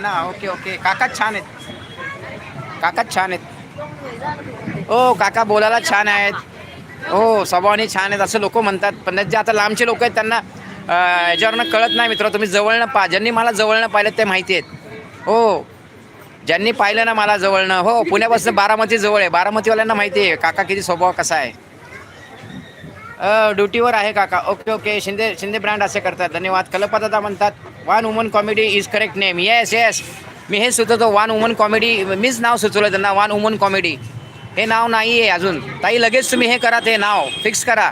ना okay okay. काका छान आहेत. काका छान आहेत. ओ काका बोलायला छान आहेत. हो स्वभावाने छान आहेत असं लोक म्हणतात. पण जे आता लांबचे लोक आहेत त्यांना याच्यावरनं कळत नाही मित्र. तुम्ही जवळनं पा ज्यांनी मला जवळनं पाहिलं ते माहिती आहेत. हो. ज्यांनी पाहिलं ना मला जवळनं हो पुण्यापासून बारामती जवळ आहे. बारामतीवाल्यांना माहिती आहे. काका किती स्वभाव कसा आहे. ड्युटीवर आहे काका. Okay okay. Shinde Shinde brand असे करतात. धन्यवाद. कल्पदादा म्हणतात. One woman comedy is correct name yes yes मी हे सुचवतो वन वुमन कॉमेडी मीच नाव सुचवलं त्यांना वन वुमन कॉमेडी हे नाव नाही आहे अजून. ताई लगेच तुम्ही हे करा ते नाव. फिक्स करा.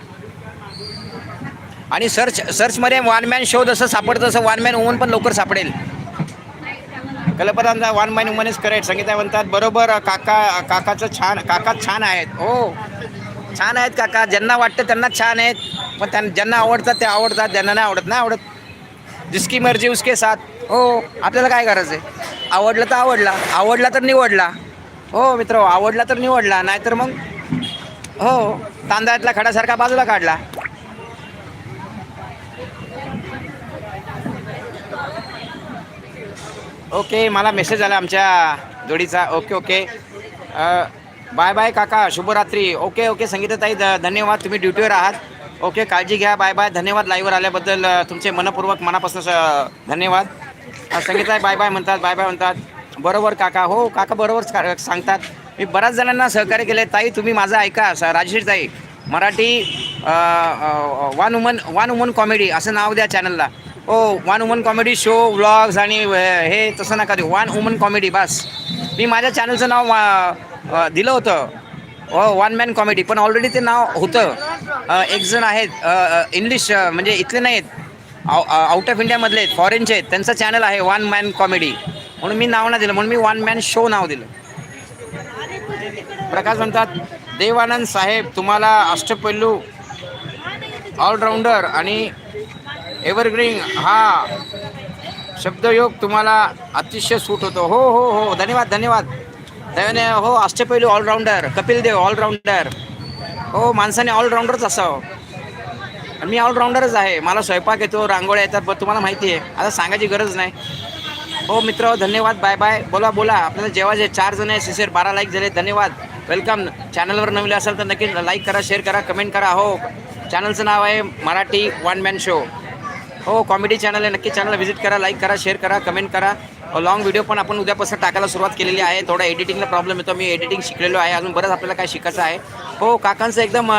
आणि सर्च सर्चमध्ये वन मॅन शो जसं सापडतं तसं वन मॅन वुमन पण लवकर सापडेल. कल्पतांचा one man woman is correct Sangeeta म्हणतात बरोबर काका काकाचं छान काका छान आहेत. हो. छान आहेत काका. ज्यांना वाटतं त्यांना छान आहेत. पण त्यां ज्यांना आवडतात ते आवडतात. ज्यांना नाही आवडत नाही आवडत. जिसकी मर्जी उसके साथ. हो आपल्याला काय करायचं आहे? आवडलं तर आवडला आवडला तर निवडला. हो मित्र आवडला तर निवडला नाहीतर मग हो तांदळातला खडासारखा बाजूला काढला. ओके मला मेसेज आला आमच्या जोडीचा. Okay okay. बाय बाय काका शुभरात्री. ओके ओके संगीताताई ध धन्यवाद. तुम्ही ड्युटीवर आहात. ओके काळजी घ्या बाय बाय. धन्यवाद लाईव्हवर आल्याबद्दल तुमचे मनपूर्वक मनापासून धन्यवाद. संगीत संगीताताई बाय बाय म्हणतात बाय बाय म्हणतात. बरोबर काका हो काका बरोबर सांगतात. मी बऱ्याच जणांना सहकार्य केले ताई तुम्ही माझं ऐका स राजश्री ताई. Marathi one woman one woman comedy असं नाव द्या चॅनलला ओ हो, one woman comedy show vlogs आणि हे तसं नका देऊ. वन वुमन कॉमेडी बस. मी माझ्या चॅनलचं नाव दिलं होतं. हो वन मॅन कॉमेडी पण ऑलरेडी ते नाव होतं. एक जण आहेत. इंग्लिश म्हणजे इथले नाहीत. आउ आउट ऑफ इंडियामधले आहेत. फॉरेनचे आहेत. त्यांचं चॅनल आहे वन मॅन कॉमेडी म्हणून मी नाव नाही दिलं. म्हणून मी वन मॅन शो नाव दिलं. प्रकाश म्हणतात देवानंद साहेब तुम्हाला अष्टपैलू ऑलराऊंडर आणि एव्हरग्रीन हा शब्दयोग तुम्हाला अतिशय सूट होतो. हो हो हो. धन्यवाद धन्यवाद. त्याने हो अष्टपैलू ऑलराऊंडर कपिल देव ऑलराऊंडर हो माणसाने ऑलराऊंडरच असावं. आणि मी ऑलराऊंडरच आहे. मला स्वयंपाक येतो रांगोळ्या येतात पण तुम्हाला माहिती आहे. आता सांगायची गरज नाही. हो मित्र धन्यवाद. बाय बाय बोला बोला. आपल्याला जेव्हा जे चार जण आहे सिसेर बारा लाईक झाले. धन्यवाद. वेलकम चॅनलवर नवीन असाल तर नक्की लाईक करा शेअर करा कमेंट करा. हो चॅनलचं नाव आहे मराठी वन मॅन शो हो कॉमेडी चॅनल आहे. नक्की चॅनलला व्हिजिट करा लाईक करा शेअर करा कमेंट करा. लॉंग व्हिडिओ पण आपण उद्यापासून टाकायला सुरुवात केलेली आहे. थोडा एडिटिंगला प्रॉब्लेम येतो. मी एडिटिंग शिकलेलो आहे. अजून बरंच आपल्याला काय शिकायचं आहे. हो काकांचं एकदम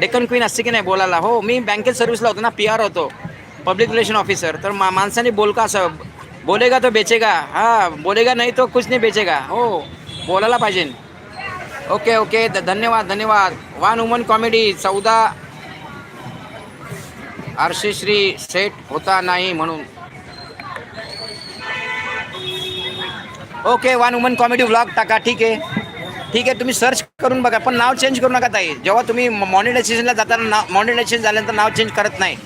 डेकन क्वीन असते की नाही बोलायला? हो मी बँकेत सर्व्हिसला होतो ना पी आर होतो. पब्लिक रिलेशन ऑफिसर तर मा माणसाने बोलका असं बोलेगा तो बेचेगा. हां बोलेगा नाही तो कुछ नाही बेचेगा. हो बोलायला पाहिजे. Okay okay. धन्यवाद धन्यवाद. वन वुमन कॉमेडी चौदा आरशेश्री सेट होता नाही म्हणून. Okay one woman comedy vlog टाका ठीक आहे. ठीक आहे तुम्ही सर्च करून बघा पण नाव चेंज करू नका ताई. जेव्हा तुम्ही मॉनिटायझेशनला जाताना नाव मॉनिटायझेशन झाल्यानंतर नाव चेंज करत नाही.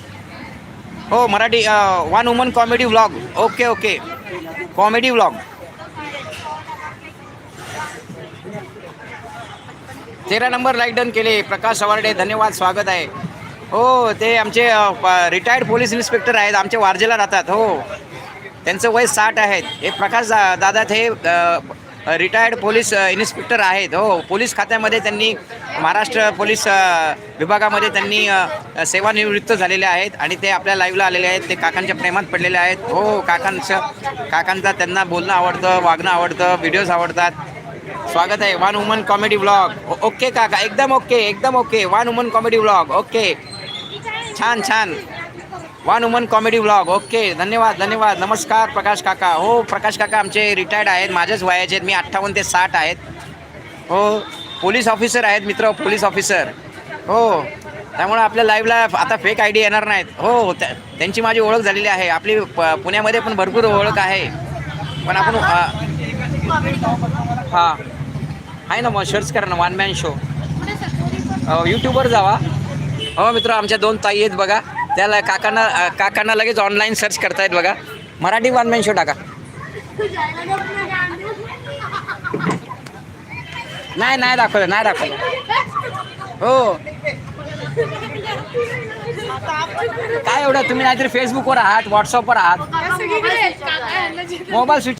हो Marathi one woman comedy vlog okay okay comedy vlog तेरा नंबर लाईक डन केले. प्रकाश अवार्डे धन्यवाद स्वागत आहे. हो ते आमचे रिटायर्ड पोलीस इन्स्पेक्टर आहेत. आमच्या वारजेला राहतात. हो. त्यांचं वय साठ आहेत. हे प्रकाश दा दादा हे रिटायर्ड पोलीस इन्स्पेक्टर आहेत. हो पोलीस खात्यामध्ये त्यांनी महाराष्ट्र पोलीस विभागामध्ये त्यांनी सेवानिवृत्त झालेले आहेत आणि ते आपल्या लाईव्हला आलेले आहेत. ते काकांच्या प्रेमात पडलेले आहेत. हो काकांचं काकांचा त्यांना बोलणं आवडतं वागणं आवडतं व्हिडिओज आवडतात. स्वागत आहे one woman comedy vlog okay काका. एकदम ओके एकदम okay one woman comedy vlog okay छान छान. One woman comedy blog okay धन्यवाद धन्यवाद. नमस्कार प्रकाश काका. हो प्रकाश काका आमचे रिटायर्ड आहेत. माझ्याच वयाचे आहेत. मी अठ्ठावन्न ते साठ आहेत. हो पोलीस ऑफिसर आहेत मित्र पोलीस ऑफिसर हो त्यामुळे आपल्या लाईव्हला आता फेक आय डी येणार नाहीत. हो त्या- त्यांची माझी ओळख झालेली आहे. आपली प- पुण्यामध्ये पण भरपूर ओळख आहे. पण आपण हां. आहे ना मग सर्च करा ना वन मॅन शो यूट्यूबवर जावा. हो मित्र आमच्या दोन ताई आहेत बघा. त्याला काकांना काकांना लगेच ऑनलाईन सर्च करतायत बघा. मराठी वन मॅन शो टाका. नाही नाही दाखवलं नाही दाखवलं. हो. काय एवढं तुम्ही नाहीतरी फेसबुकवर आहात व्हॉट्सअपवर आहात? Mobile switch